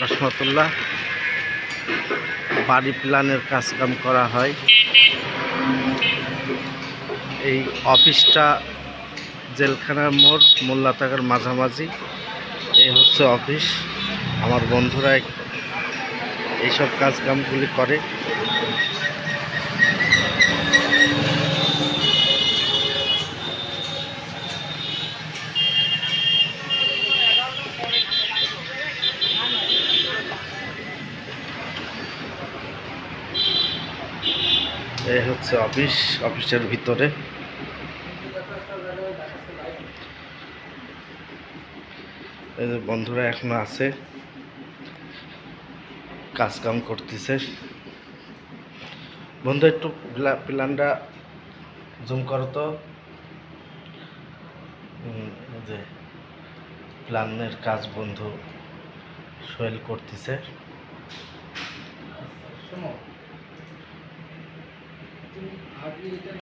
রহমতুল্লাহ। বাড়ি প্ল্যানের কাজকাম করা হয়। এই অফিসটা জেলখানার মোড় মোল্লাতাকার মাঝামাঝি। এই হচ্ছে অফিস। আমার বন্ধুরা এইসব কাজকামগুলি করে। এই হচ্ছে অফিস, অফিসের ভিতরে। বন্ধুরা এখনও আছে। কাজ কাম করতেছে। বন্ধু, একটু প্লা- প্ল্যানটা জুম করো তো। যে প্ল্যানের কাজ বন্ধু সোহেল করতেছে। তুমি আগে এটা